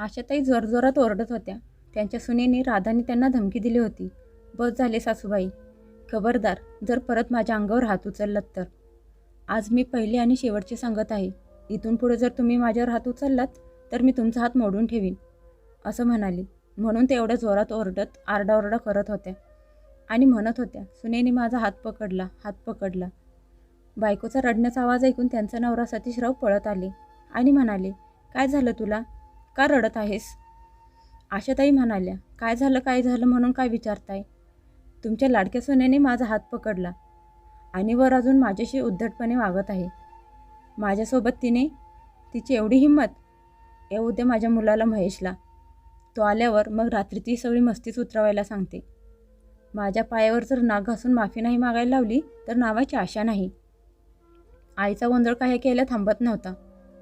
आशाताई जोरजोरात ओरडत होत्या. त्यांच्या सुनेने राधाने त्यांना धमकी दिली होती. बस झाले सासूबाई. खबरदार जर परत माझ्या अंगावर हात उचललात तर. आज मी पहिले आणि शेवटची सांगत आहे. इथून पुढे जर तुम्ही माझ्यावर हात उचललात तर मी तुमचा हात मोडून ठेवीन. असं म्हणाली. म्हणून ते एवढ्या जोरात ओरडत आरडाओरडा करत होत्या. आणि म्हणत होत्या सुनेने माझा हात पकडला हात पकडला. बायकोचा रडण्याचा आवाज ऐकून त्यांचा नवरा सतीशराव पळत आले आणि म्हणाले काय झालं तुला? का रडत आहेस? आशाताई म्हणाल्या काय झालं काय झालं म्हणून काय विचारताय? तुमच्या लाडक्या सोन्याने माझा हात पकडला आणि वर अजून माझ्याशी उद्धटपणे वागत आहे. माझ्यासोबत तिने तिची एवढी हिंमत येऊ दे माझ्या मुलाला महेशला. तो आल्यावर मग रात्री ती सगळी मस्तीच उतरवायला सांगते. माझ्या पायावर जर नाक घासून माफी नाही मागायला लावली तर नावाची आशा नाही. आईचा गोंधळ काही केला थांबत नव्हता.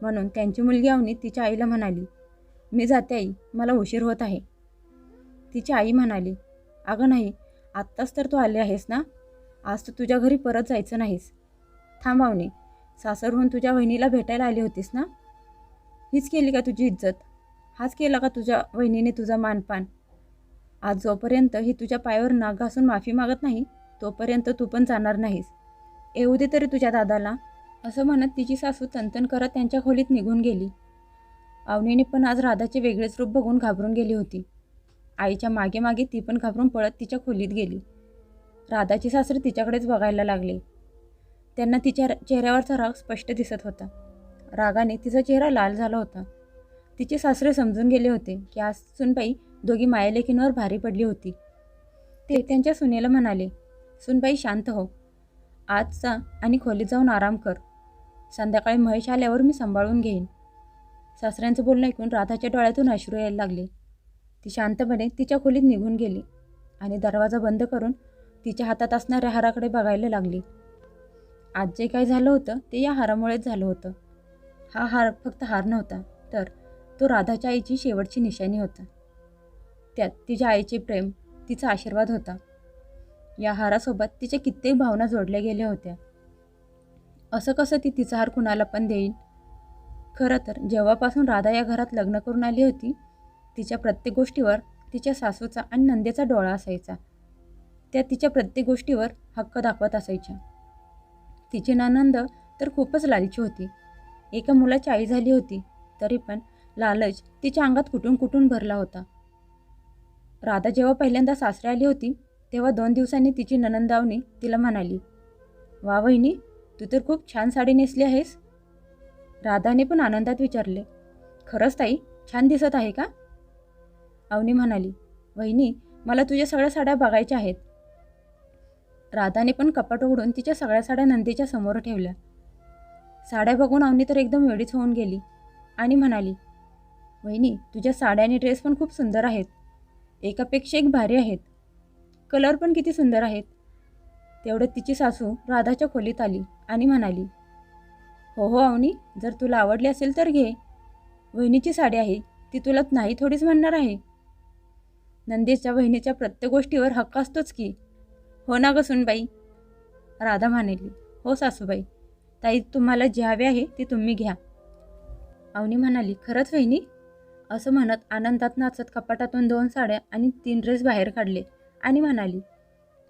म्हणून त्यांची मुलगी अवनी तिच्या आईला म्हणाली मी जाते आई मला उशीर होत आहे. तिची आई म्हणाली अगं नाही आत्ताच तर तू आले आहेस ना? आज तू तुझ्या घरी परत जायचं नाहीस. थांबावणे सासरहून तुझ्या वहिनीला भेटायला आली होतीस ना? हीच केली का तुझी इज्जत? हाच केला का तुझ्या वहिनीने तुझा मानपान? आज जोपर्यंत ही तुझ्या पायावर नाग घासून माफी मागत नाही तोपर्यंत तू पण जाणार नाहीस. येऊ दे तरी तुझ्या दादाला. असं म्हणत तिची सासू तंतन करत त्यांच्या खोलीत निघून गेली. अवनीने पण आज राधाचे वेगळेच रूप बघून घाबरून गेली होती. आईच्या मागे मागे ती पण घाबरून पळत तिच्या खोलीत गेली. राधाची सासरे तिच्याकडेच बघायला लागले. त्यांना तिच्या चेहऱ्यावरचा राग स्पष्ट दिसत होता. रागाने तिचा चेहरा लाल झाला होता. तिचे सासरे समजून गेले होते की आज सुनबाई दोघी मायालेखींवर भारी पडली होती. ते त्यांच्या सुनेला म्हणाले सुनबाई शांत हो. आज जा आणि खोलीत जाऊन आराम कर. संध्याकाळी महेश आल्यावर मी सांभाळून घेईन. सासऱ्यांचं बोलणं ऐकून राधाच्या डोळ्यातून अश्रू यायला लागले. ती शांतपणे तिच्या खोलीत निघून गेली आणि दरवाजा बंद करून तिच्या हातात असणाऱ्या हाराकडे बघायला लागली. आज जे काही झालं होतं ते या हारामुळेच झालं होतं. हा हार फक्त हार नव्हता तर तो राधाच्या आईची शेवटची निशाणी होता. त्यात तिच्या आईचे प्रेम तिचा आशीर्वाद होता. या हारासोबत तिच्या कित्येक भावना जोडल्या गेल्या होत्या. असं कसं ती तिचा हार कुणाला पण देईन? खरं तर जेव्हापासून राधा या घरात लग्न करून आली होती तिच्या प्रत्येक गोष्टीवर तिच्या सासूचा आणि नंदेचा डोळा असायचा. त्या तिच्या प्रत्येक गोष्टीवर हक्क दाखवत असायच्या. तिची ननंद तर खूपच लालची होती. एका मुलाची आई झाली होती तरी पण लालच तिच्या अंगात कुठून कुठून भरला होता. राधा जेव्हा पहिल्यांदा सासरे आली होती तेव्हा दोन दिवसांनी तिची ननंदावणी तिला म्हणाली वा वहिनी तू तर खूप छान साडी नेसली आहेस. राधाने पण आनंदात विचारले खरंच ताई छान दिसत आहे का? अवनी म्हणाली वहिनी मला तुझ्या सगळ्या साड्या बघायच्या आहेत. राधाने पण कपाट उघडून तिच्या सगळ्या साड्या नंदीच्या समोर ठेवल्या. साड्या बघून अवनी तर एकदम वेळीच होऊन गेली आणि म्हणाली वहिनी तुझ्या साड्या आणि ड्रेस पण खूप सुंदर आहेत. एकापेक्षा एक भारी आहेत. कलर पण किती सुंदर आहेत. तेवढ्यात तिची सासू राधाच्या खोलीत आली आणि म्हणाली हो हो अवनी. जर तुला आवडली असेल तर घे. वहिनीची साडी आहे. ती तुला नाही थोडीच म्हणणार आहे. नंदेच्या बहिणीच्या प्रत्येक गोष्टीवर हक्क असतोच की. हो ना ग सुनबाई? राधा म्हणाली. हो सासूबाई. ताई तुम्हाला जे हवे आहे ते तुम्ही घ्या. अवनी म्हणाली खरंच वहिनी? असं म्हणत आनंदात नाचत कपाटातून दोन साड्या आणि तीन ड्रेस बाहेर काढले. आणि म्हणाली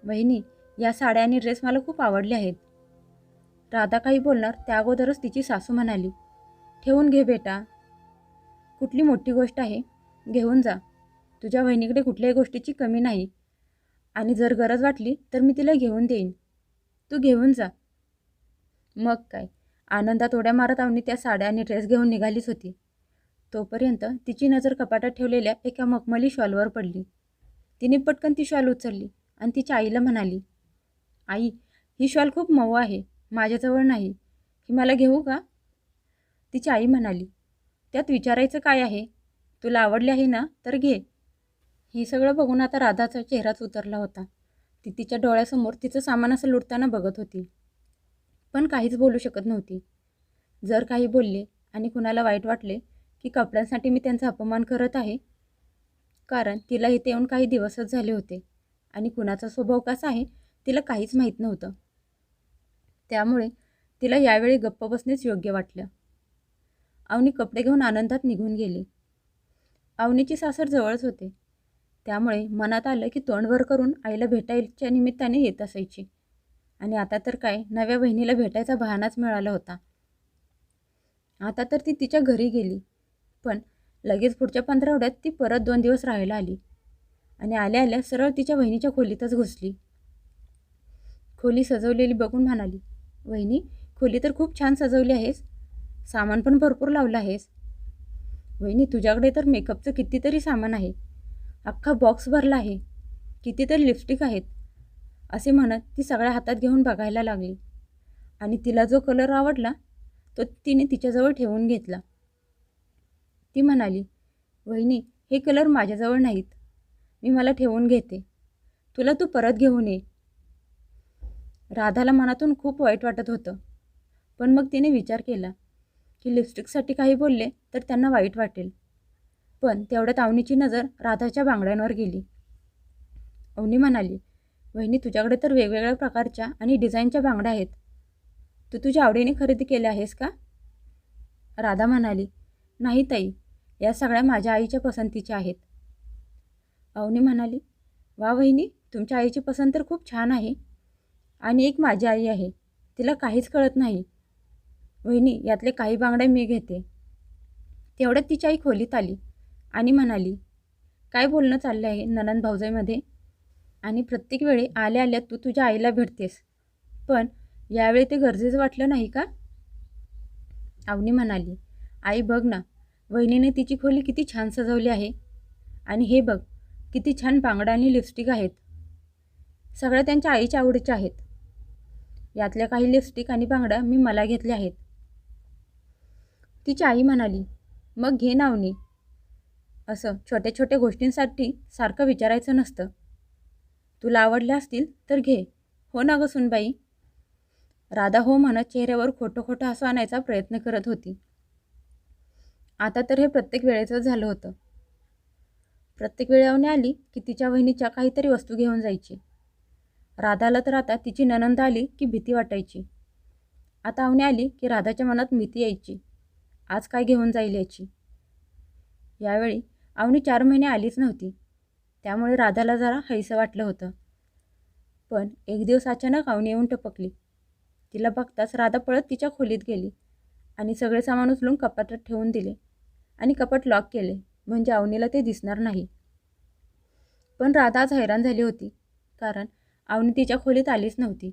वहिनी या साड्या आणि ड्रेस मला खूप आवडले आहेत. राधा काही बोलणार त्या अगोदरच तिची सासू म्हणाली ठेवून घे बेटा. कुठली मोठी गोष्ट आहे घेऊन जा. तुझ्या बहिणीकडे कुठल्याही गोष्टीची कमी नाही. आणि जर गरज वाटली तर मी तिला घेऊन देईन. तू घेऊन जा. मग काय? आनंदात उड्या मारत आवनी त्या साड्या आणि ड्रेस घेऊन निघालीच होती. तोपर्यंत तिची नजर कपाटात ठेवलेल्या एका मखमली शॉलवर पडली. तिने पटकन ती शॉल उचलली आणि तिच्या आईला म्हणाली आई ही शॉल खूप मऊ आहे. माझ्याजवळ नाही. ही मला घेऊ का? तिची आई म्हणाली त्यात विचारायचं काय आहे? तुला आवडली आहे ना? तर घे. हे सगळं बघून आता राधाचा चेहराच उतरला होता. ती तिच्या डोळ्यासमोर तिचं सामान असं लुटताना बघत होती. पण काहीच बोलू शकत नव्हती. जर काही बोलले आणि कुणाला वाईट वाटले की कपड्यांसाठी मी त्यांचा अपमान करत आहे कारण तिला इथे येऊन काही दिवसच झाले होते आणि कुणाचा स्वभाव कसा आहे तिला काहीच माहीत नव्हतं. त्यामुळे तिला यावेळी गप्प बसणेच योग्य वाटलं. अवनी कपडे घेऊन आनंदात निघून गेली. अवनीची सासर जवळच होते. त्यामुळे मनात आलं की तोंडभर करून आईला भेटायच्या निमित्ताने येत असायची. आणि आता तर काय नव्या बहिणीला भेटायचा बहानाच मिळाला होता. आता तर ती तिच्या घरी गेली. पण लगेच पुढच्या पंधरावड्यात ती परत दोन दिवस राहायला आली. आणि आल्या आल्या सरळ तिच्या बहिणीच्या खोलीतच घुसली. खोली सजवलेली बघून म्हणाली वहिनी खोली तर खूप छान सजवली आहेस. सामान पण भरपूर लावलं आहेस. वहिनी तुझ्याकडे तर मेकअपचं कितीतरी सामान आहे. अख्खा बॉक्स भरला आहे. कितीतरी लिपस्टिक आहेत. असे म्हणत ती सगळ्या हातात घेऊन बघायला लागली. आणि तिला जो कलर आवडला तो तिने तिच्याजवळ ठेवून घेतला. ती म्हणाली वहिनी हे कलर माझ्याजवळ नाहीत. मी मला ठेवून घेते. तुला तू परत घेऊन ये. राधाला मनातून खूप वाईट वाटत होतं. पण मग तिने विचार केला की लिपस्टिकसाठी काही बोलले तर त्यांना वाईट वाटेल. पण तेवढ्यात अवनीची नजर राधाच्या बांगड्यांवर गेली. अवनी म्हणाली वहिनी तुझ्याकडे तर वेगवेगळ्या प्रकारच्या आणि डिझाईनच्या बांगड्या आहेत. तू तुझ्या आवडीने खरेदी केल्या आहेस का? राधा म्हणाली नाही ताई या सगळ्या माझ्या आईच्या पसंतीच्या आहेत. अवनी म्हणाली वा वहिनी तुमच्या आईची पसंत तर खूप छान आहे. आणि एक माझी आई आहे. तिला काहीच कळत नाही. वहिनी यातले काही बांगड्या मी घेते. तेवढ्यात तिची आई खोलीत आली आणि म्हणाली काय बोलणं चाललं आहे ननंद भाऊजाईमध्ये? आणि प्रत्येक वेळी आल्या आल्या तू तुझ्या आईला भेटतेस. पण यावेळी ते गरजेचं वाटलं नाही का? अवनी म्हणाली आई बघ ना वहिनीने तिची खोली किती छान सजवली आहे. आणि हे बघ किती छान बांगडा आणि लिपस्टिक आहेत. सगळ्या त्यांच्या आईच्या आवडीच्या आहेत. यातल्या काही लिपस्टिक आणि बांगड्या मी मला घेतल्या आहेत. तिची आई म्हणाली मग घे नावनी. असं छोट्या छोट्या गोष्टींसाठी सारखं विचारायचं नसतं. तुला आवडल्या असतील तर घे. हो ना ग सुनबाई. राधा हो म्हणत चेहऱ्यावर खोटं खोटं हसू आणायचा प्रयत्न करत होती. आता तर हे प्रत्येक वेळेचं झालं होतं. प्रत्येक वेळावने आली की तिच्या वहिनीच्या काहीतरी वस्तू घेऊन जायची. राधाला तर आता तिची ननंद आली की भीती वाटायची. आता अवने आली की राधाच्या मनात भीती यायची. आज काय घेऊन जाईल याची? यावेळी अवनी चार महिने आलीच नव्हती. त्यामुळे राधाला जरा हैसं वाटलं होतं. पण एक दिवस अचानक अवनी येऊन टपकली. तिला बघताच राधा पळत तिच्या खोलीत गेली आणि सगळे सामान उचलून कपाटात ठेवून दिले आणि कपाट लॉक केले. म्हणजे अवनीला ते दिसणार नाही. पण राधा आज हैराण झाली होती. कारण अवनी तिच्या खोलीत आलीच नव्हती.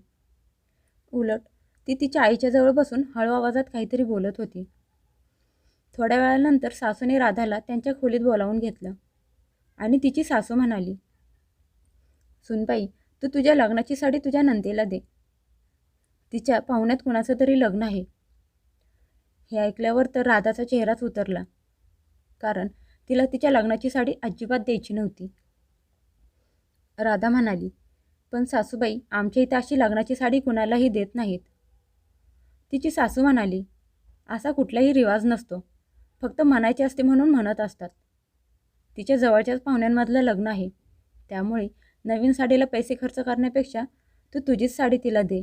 उलट ती तिच्या आईच्या जवळ बसून हळू आवाजात काहीतरी बोलत होती. थोड्या वेळानंतर सासूने राधाला त्यांच्या खोलीत बोलावून घेतलं आणि तिची सासू म्हणाली सुनबाई तू तुझ्या लग्नाची साडी तुझ्या नंदेला दे. तिच्या पाहुण्यात कुणाचं तरी लग्न आहे. हे ऐकल्यावर तर राधाचा चेहराच उतरला कारण तिला तिच्या लग्नाची साडी अजिबात द्यायची नव्हती. राधा म्हणाली पण सासूबाई आमच्या इथं अशी लग्नाची साडी कुणालाही देत नाहीत. तिची सासू म्हणाली असा कुठलाही रिवाज नसतो. फक्त म्हणायचे असते म्हणून म्हणत असतात. तिच्या जवळच्याच पाहुण्यांमधलं लग्न आहे. त्यामुळे नवीन साडीला पैसे खर्च करण्यापेक्षा तू तुझीच साडी तिला दे.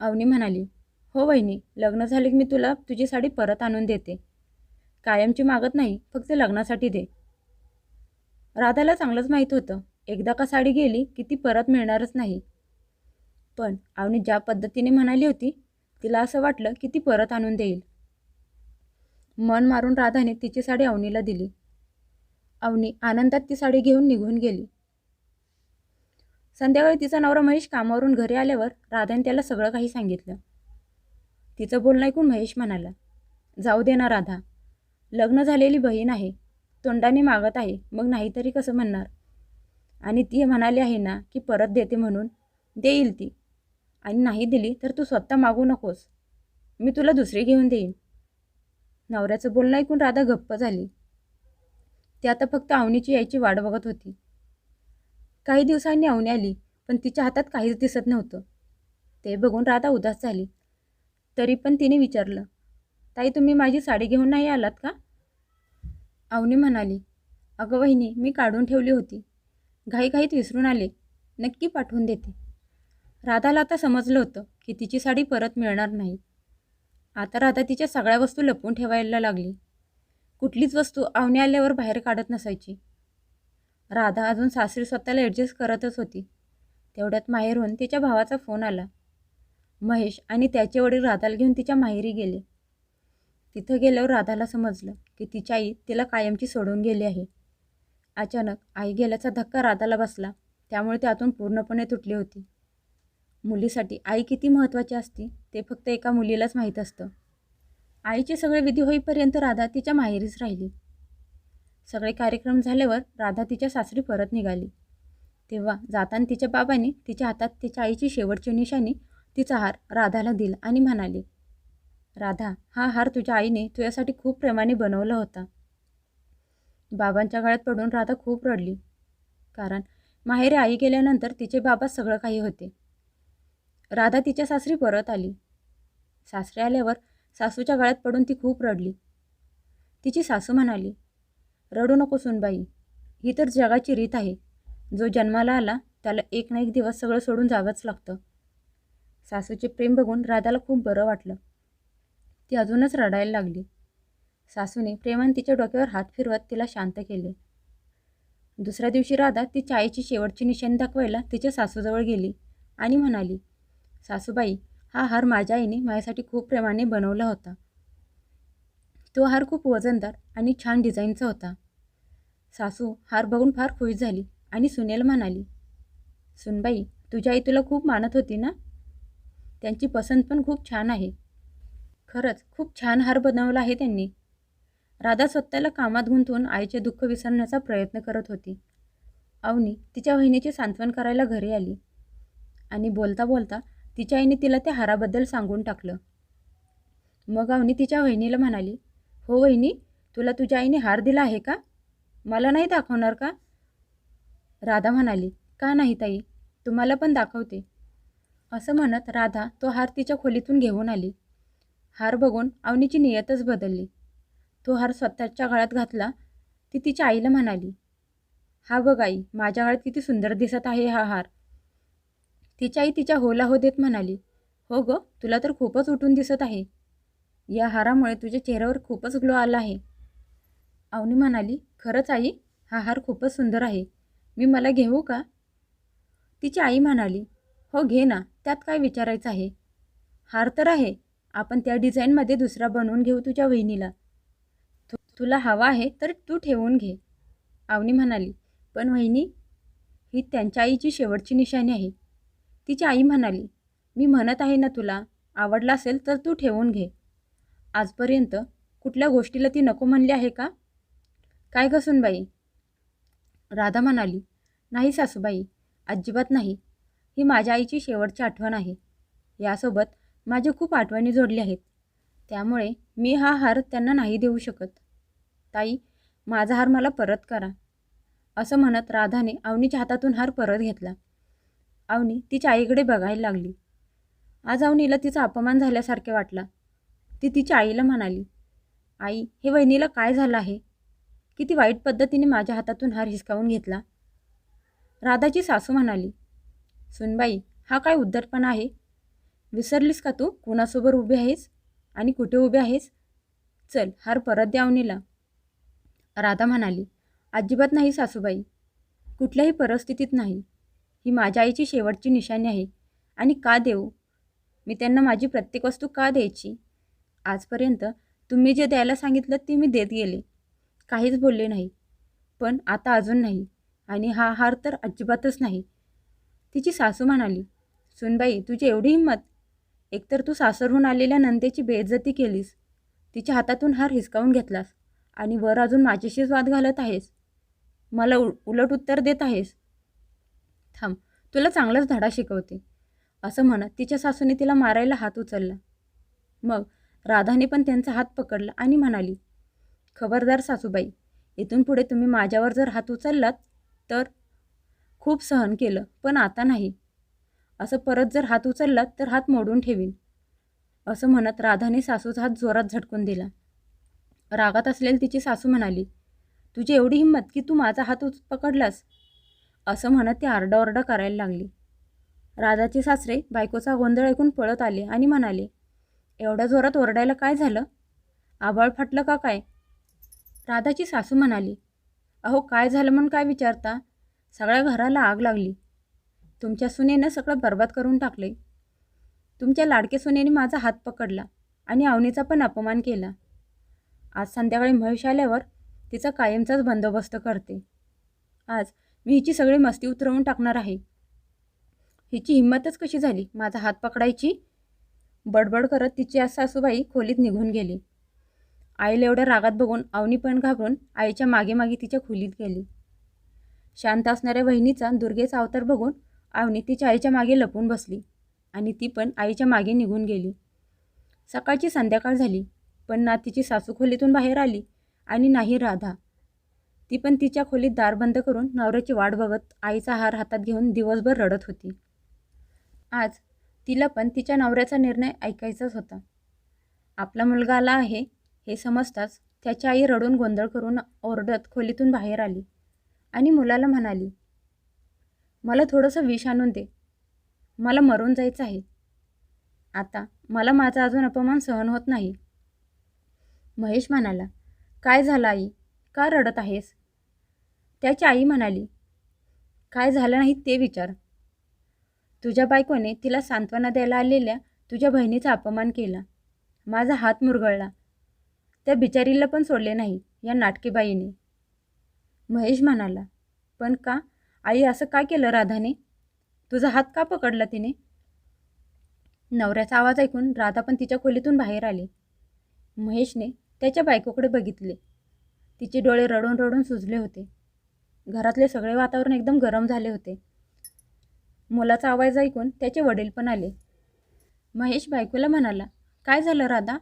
अवनी म्हणाली हो वहिनी लग्न झाले की मी तुला तुझी साडी परत आणून देते. कायमची मागत नाही फक्त लग्नासाठी दे. राधाला चांगलंच माहीत होतं. एकदा का साडी गेली की ती परत मिळणारच नाही. पण आवनी ज्या पद्धतीने म्हणाली होती तिला असं वाटलं की ती परत आणून देईल. मन मारून राधाने तिची साडी अवनीला दिली. अवनी आनंदात ती साडी घेऊन निघून गेली. संध्याकाळी तिचा नवरा महेश कामावरून घरी आल्यावर राधाने त्याला सगळं काही सांगितलं. तिचं बोलणं ऐकून महेश म्हणाला जाऊ दे ना राधा. लग्न झालेली बहीण आहे. तोंडाने मागत आहे. मग नाहीतरी कसं म्हणणार? आणि ती म्हणाली आहे ना की परत देते म्हणून. देईल ती. आणि नाही दिली तर तू स्वतः मागू नकोस. मी तुला दुसरी घेऊन देईन. नवऱ्याचं बोलणं ऐकून राधा गप्प झाली. ती आता फक्त अवनीची यायची वाट बघत होती. काही दिवसांनी अवनी आली पण तिच्या हातात काहीच दिसत नव्हतं. ते बघून राधा उदास झाली. तरी पण तिने विचारलं ताई तुम्ही माझी साडी घेऊन नाही आलात का? अवनी म्हणाली अगं वहिनी मी काढून ठेवली होती. घाईघाईत विसरून आले. नक्की पाठवून देते. राधाला आता समजलं होतं की तिची साडी परत मिळणार नाही. आता राधा तिच्या सगळ्या वस्तू लपवून ठेवायला लागली. कुठलीच वस्तू आवणे आल्यावर बाहेर काढत नसायची. राधा अजून सासरी स्वतःला ॲडजस्ट करतच होती. तेवढ्यात माहेरहून तिच्या भावाचा फोन आला. महेश आणि त्याचे वडील राधाला घेऊन तिच्या माहेरी गेले. तिथं गेल्यावर राधाला समजलं की तिची आई तिला कायमची सोडून गेली आहे. अचानक आई गेल्याचा धक्का राधाला बसला. त्यामुळे त्यातून पूर्णपणे तुटली होती. मुलीसाठी आई किती महत्त्वाची असते ते फक्त एका मुलीलाच माहीत असतं. आईचे सगळे विधी होईपर्यंत राधा तिच्या माहेरीच राहिली. सगळे कार्यक्रम झाल्यावर राधा तिच्या सासरी परत निघाली. तेव्हा जाताना तिच्या बाबांनी तिच्या हातात तिच्या आईची शेवटची निशाणी तिचा हार राधाला दिला आणि म्हणाले राधा हा हार तुझ्या आईने तुझ्यासाठी खूप प्रेमाने बनवला होता. बाबांच्या गळ्यात पडून राधा खूप रडली. कारण माहेरी आई गेल्यानंतर तिचे बाबा सगळं काही होते. राधा तिच्या सासरी परत आली. सासरी आल्यावर सासूच्या गळ्यात पडून ती खूप रडली. तिची सासू म्हणाली रडू नको सुनबाई ही तर जगाची रीत आहे. जो जन्माला आला त्याला एक ना एक दिवस सगळं सोडून जावंच लागतं. सासूचे प्रेम बघून राधाला खूप बरं वाटलं. ती अजूनच रडायला लागली. सासूने प्रेमाने तिच्या डोक्यावर हात फिरवत तिला शांत केले. दुसऱ्या दिवशी राधा ती आईची शेवटची निशाणी दाखवायला तिच्या सासूजवळ गेली आणि म्हणाली सासूबाई हा हार माझ्या आईने माझ्यासाठी खूप प्रेमाने बनवला होता. तो हार खूप वजनदार आणि छान डिझाईनचा होता. सासू हार बघून फार खुश झाली आणि सुनेल म्हणाली सुनबाई तुझी आई तुला खूप मानत होती ना? त्यांची पसंत पण खूप छान आहे. खरंच खूप छान हार बनवला आहे त्यांनी. राधा स्वतःला कामात गुंतवून आईचे दुःख विसरण्याचा प्रयत्न करत होती. अवनी तिच्या वहिनीचे सांत्वन करायला घरी आली आणि बोलता बोलता तिच्या आईने तिला त्या हाराबद्दल सांगून टाकलं. मग अवनी तिच्या वहिनीला म्हणाली हो वहिनी तुला तुझ्या आईने हार दिला आहे का? मला नाही दाखवणार का? राधा म्हणाली का नाही ताई? तुम्हाला पण दाखवते. असं म्हणत राधा तो हार तिच्या खोलीतून घेऊन आली. हार बघून अवनीची नियतच बदलली. तो हार स्वतःच्या गळ्यात घातला. ती तिच्या आईला म्हणाली हा बघ आई माझ्या गळ्यात किती सुंदर दिसत आहे हा हार. तिच्या आई तिच्या होला हो देत म्हणाली हो ग तुला तर खूपच उठून दिसत आहे. या हारामुळे तुझ्या चेहऱ्यावर खूपच ग्लो आला आहे. अवनी म्हणाली खरंच आई हा हार खूपच सुंदर आहे. मी मला घेऊ का? तिची आई म्हणाली हो घे ना त्यात काय विचारायचं आहे? हार तर आहे. आपण त्या डिझाईनमध्ये दुसरा बनवून घेऊ तुझ्या वहिनीला. तुला हवा आहे तर तू ठेवून घे. आवनी म्हणाली पण वहिनी ही त्यांच्या आईची शेवटची निशाणी आहे. तिची आई म्हणाली मी म्हणत आहे ना तुला आवडला असेल तर तू ठेवून घे. आजपर्यंत कुठल्या गोष्टीला ती नको म्हणली आहे का? काय कसून बाई राधा म्हणाली नाही सासूबाई अजिबात नाही. ही माझ्या आईची शेवटची आठवण आहे. यासोबत माझे खूप आठवणी जोडल्या आहेत. त्यामुळे मी हा हार त्यांना नाही देऊ शकत. ताई माझा हार मला परत करा. असं म्हणत राधाने अवनीच्या हातातून हार परत घेतला. अवनी तिच्या आईकडे बघायला लागली. आज अवनीला तिचा अपमान झाल्यासारखे वाटला. ती तिच्या आईला म्हणाली आई हे वहिनीला काय झालं आहे? किती वाईट पद्धतीने माझ्या हातातून हार हिसकावून घेतला. राधाची सासू म्हणाली सुनबाई हा काय उद्धटपणा आहे? विसरलीस का तू? कुणासोबत उभी आहेस? आणि कुठे उभी आहेस? चल हार परत द्या अवनीला राधा म्हणाली अजिबात नाही सासूबाई. कुठल्याही परिस्थितीत नाही. ही माझ्या आईची शेवटची निशाणी आहे. आणि का देऊ? मी त्यांना माझी प्रत्येक वस्तू का द्यायची? आजपर्यंत तुम्ही जे द्यायला सांगितलं ते मी देत गेले. काहीच बोलले नाही. पण आता अजून नाही. आणि हा हार तर अजिबातच नाही. तिची सासू म्हणाली सुनबाई तुझी एवढी हिंमत? एकतर तू सासरहून आलेल्या नंदेची बेइज्जती केलीस. तिच्या हातातून हार हिसकावून घेतलास. आणि वर अजून माझ्याशीच वाद घालत आहेस. मला उ उलट उत्तर देत आहेस. थांब तुला चांगलाच धडा शिकवते. असं म्हणत तिच्या सासूने तिला मारायला हात उचलला. मग राधाने पण त्यांचा हात पकडला आणि म्हणाली खबरदार सासूबाई इथून पुढे तुम्ही माझ्यावर जर हात उचललात तर खूप सहन केलं पण आता नाही. असं परत जर हात उचललात तर हात मोडून ठेवीन. असं म्हणत राधाने सासूचा हात जोरात झटकून दिला. रागात असलेली तिची सासू म्हणाली तुझी एवढी हिंमत की तू माझा हात उच पकडलास? असं म्हणत ती आरडाओरडा करायला लागली. राधाचे सासरे बायकोचा गोंधळ ऐकून पळत आले आणि म्हणाले एवढ्या जोरात ओरडायला काय झालं? आभाळ फाटलं का काय? राधाची सासू म्हणाली अहो काय झालं म्हणून काय विचारता? सगळ्या घराला आग लागली. तुमच्या सुनेनं सगळं बर्बाद करून टाकले तुमच्या लाडके सुनेने माझा हात पकडला आणि आवनीचा पण अपमान केला. आज संध्याकाळी महेश आल्यावर तिचा कायमचाच बंदोबस्त करते. आज मी हिची सगळी मस्ती उतरवून टाकणार आहे. हिची हिंमतच कशी झाली? माझा हात पकडायची बडबड करत तिची आज सासूबाई खोलीत निघून गेली. आईला एवढ्या रागात बघून अवनी पण घाबरून आईच्या मागे मागे तिच्या खोलीत गेली. शांत असणाऱ्या वहिनीचा दुर्गेचा अवतार बघून अवनी तिच्या आईच्या मागे लपून बसली आणि ती पण आईच्या मागे निघून गेली. सकाळची संध्याकाळ झाली. पण ना तिची सासू खोलीतून बाहेर आली आणि नाही राधा. ती पण तिच्या खोलीत दार बंद करून नवऱ्याची वाट बघत आईचा हार हातात घेऊन दिवसभर रडत होती. आज तिला पण तिच्या नवऱ्याचा निर्णय ऐकायचाच होता. आपला मुलगा आला आहे हे समजताच त्याची आई रडून गोंधळ करून ओरडत खोलीतून बाहेर आली आणि मुलाला म्हणाली मला थोडंसं विष आणून दे. मला मरून जायचं आहे. आता मला माझा अजून अपमान सहन होत नाही. महेश म्हणाला काय झालं आई? का रडत आहेस? त्याची आई म्हणाली काय झालं नाही ते विचार. तुझ्या बायकोने तिला सांत्वना द्यायला आलेल्या तुझ्या बहिणीचा अपमान केला. माझा हात मुरगळला. त्या बिचारीला पण सोडले नाही या नाटकेबाईने. महेश म्हणाला पण का? आई असं का केलं राधाने? तुझा हात का पकडला तिने? नवऱ्याचा आवाज ऐकून राधा पण तिच्या खोलीतून बाहेर आली. महेशने त्याच्या बायकोकडे बघितले. तिचे डोळे रडून रडून सुजले होते. घरातले सगळे वातावरण एकदम गरम झाले होते. मुलाचा आवाज ऐकून त्याचे वडील पण आले. महेश बायकोला म्हणाला काय झालं राधा?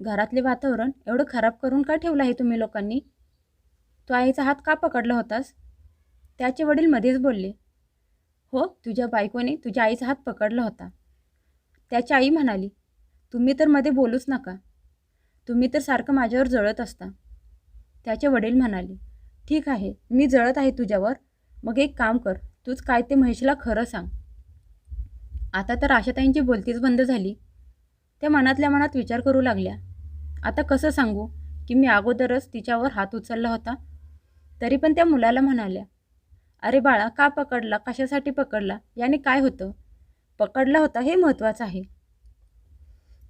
घरातले वातावरण एवढं खराब करून का ठेवलं आहे तुम्ही लोकांनी? तू आईचा हात का पकडला होतास? त्याचे वडील मध्येच बोलले हो तुझ्या बायकोने तुझ्या आईचा हात पकडला होता. त्याची आई म्हणाली तुम्ही तर मध्ये बोलूच नका. तुम्ही तर सारखं माझ्यावर जळत असता. त्याचे वडील म्हणाले ठीक आहे मी जळत आहे तुझ्यावर. मग एक काम कर तूच काय ते महेशला खरं सांग. आता तर आशाताईंची बोलतीच बंद झाली. त्या मनातल्या मनात विचार करू लागल्या. आता कसं सांगू की मी अगोदरच तिच्यावर हात उचलला होता? तरी पण त्या मुलाला म्हणाल्या अरे बाळा का पकडला कशासाठी पकडला याने काय होतं? पकडला होता हे महत्त्वाचं आहे.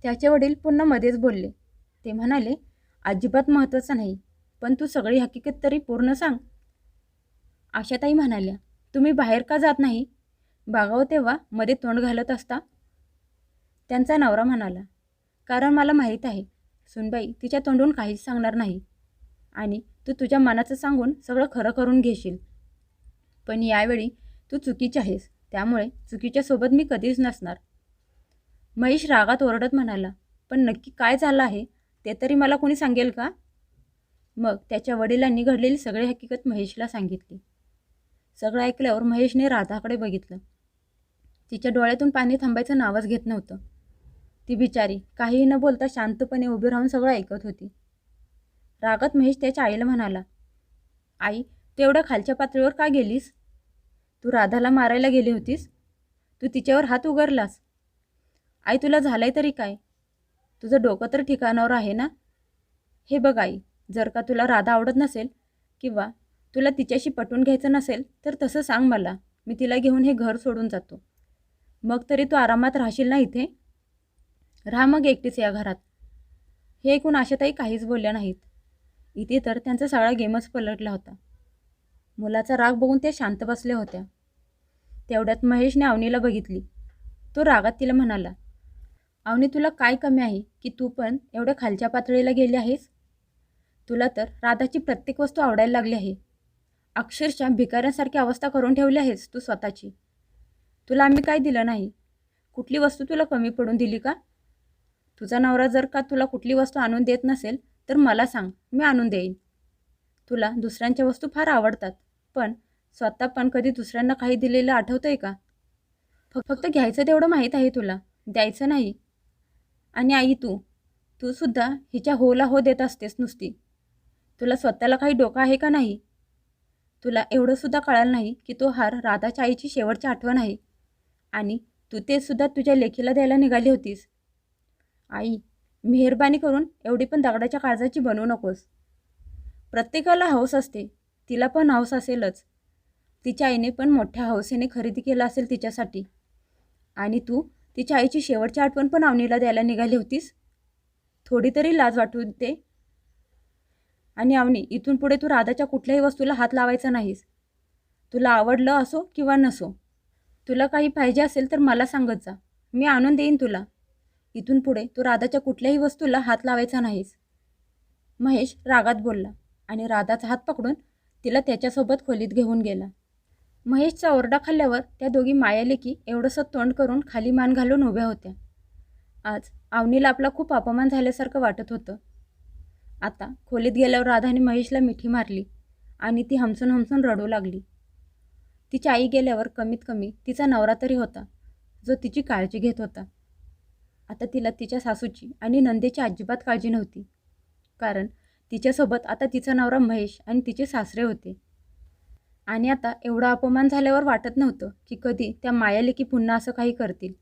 त्याचे वडील पुन्हा मध्येच बोलले ते म्हणाले अजिबात महत्त्वाचं नाही पण तू सगळी हकीकत तरी पूर्ण सांग. आशाताई म्हणाल्या तुम्ही बाहेर का जात नाही? बागाव तेव्हा मध्ये तोंड घालत असता? त्यांचा नवरा म्हणाला कारण मला माहीत आहे सुनबाई तिच्या तोंडून काहीच सांगणार नाही आणि तू तुझ्या मनाचं सांगून सगळं खरं करून घेशील. पण यावेळी तू चुकीची आहेस त्यामुळे चुकीच्या सोबत मी कधीच नसणार. महेश रागात ओरडत म्हणाला पण नक्की काय झालं आहे? ते तरी मला कोणी सांगेल का? मग त्याच्या वडिलांनी घडलेली सगळी हकीकत महेशला सांगितली. सगळं ऐकल्यावर महेशने राधाकडे बघितलं. तिच्या डोळ्यातून पाणी थांबायचं नावच घेत नव्हतं. ती बिचारी काहीही न बोलता शांतपणे उभी राहून सगळं ऐकत होती. रागात महेश त्याच्या आईला म्हणाला आई तू एवढ्या खालच्या पातळीवर का गेलीस? तू राधाला मारायला गेली होतीस? तू तिच्यावर हात उगारलास? आई तुला झालंय तरी काय? तुझं डोकं तर ठिकाणावर आहे ना? हे बघ आई जर का तुला राधा आवडत नसेल किंवा तुला तिच्याशी पटवून घ्यायचं नसेल तर तसं सांग मला. मी तिला घेऊन हे घर सोडून जातो. मग तरी तू आरामात राहशील ना इथे? राहा मग एकटीच या घरात. हे ऐकून आशाताई काहीच बोलल्या नाहीत. इथे तर त्यांचा सगळा गेमच पलटला होता. मुलाचा राग बघून त्या शांत बसल्या होत्या. तेवढ्यात महेशने अवनीला बघितली. तो रागात तिला म्हणाला अवनी तुला काय कमी आहे की तू पण एवढ्या खालच्या पातळीला गेली आहेस? तुला तर राधाची प्रत्येक वस्तू आवडायला लागली आहे. अक्षरशः भिकाऱ्यांसारखी अवस्था करून ठेवली आहेस तू स्वतःची. तुला आम्ही काय दिलं नाही? कुठली वस्तू तुला कमी पडून दिली का? तुझा नवरा जर का तुला कुठली वस्तू आणून देत नसेल तर मला सांग मी आणून देईन. तुला दुसऱ्यांच्या वस्तू फार आवडतात पण स्वतः पण कधी दुसऱ्यांना काही दिलेलं आठवतं आहे का? फक्त फक्त घ्यायचं तेवढं माहीत आहे तुला. द्यायचं नाही. आणि आई तू तू सुद्धा हिच्या होला हो देत असतेस नुसती. तुला स्वतःला काही डोकं आहे का नाही? तुला एवढंसुद्धा कळालं नाही की तो हार राधाच्या आईची शेवटची आठवण आहे. आणि तू ते सुद्धा तुझ्या लेखीला द्यायला निघाली होतीस. आई मेहरबानी करून एवढी पण दगडाच्या काळजाची बनवू नकोस. प्रत्येकाला हौस असते तिला पण हौस असेलच. तिच्या आईने पण मोठ्या हौसेने खरेदी केला असेल तिच्यासाठी. आणि तू तिच्या आईची शेवटची आठवण पण अवनीला द्यायला निघाली होतीस? थोडी तरी लाज वाटू ते आणि अवनी इथून पुढे तू राधाच्या कुठल्याही वस्तूला हात लावायचा नाहीस. तुला आवडलं असो किंवा नसो. तुला काही पाहिजे असेल तर मला सांगत जा. मी आणून देईन तुला. इथून पुढे तू राधाच्या कुठल्याही वस्तूला हात लावायचा नाहीस. महेश रागात बोलला आणि राधाचा हात पकडून तिला त्याच्यासोबत खोलीत घेऊन गेला. महेशचा ओरडा खाल्ल्यावर त्या दोघी मायालेकी एवढंसं तोंड करून खाली मान घालून उभ्या होत्या. आज आवनीला आपला खूप अपमान झाल्यासारखं वाटत होतं. आता खोलीत गेल्यावर राधाने महेशला मिठी मारली आणि ती हमसून हमसून रडू लागली. तिची आई गेल्यावर कमीत कमी तिचा नवरा तरी होता जो तिची काळजी घेत होता. आता तिला तिच्या सासूची आणि नंदेची अजिबात काळजी नव्हती कारण तिच्यासोबत आता तिचा नवरा महेश आणि तिचे सासरे होते. आणि आता एवढा अपमान झाल्यावर वाटत नव्हतं की कधी त्या मायालेकी पुन्हा असं काही करतील.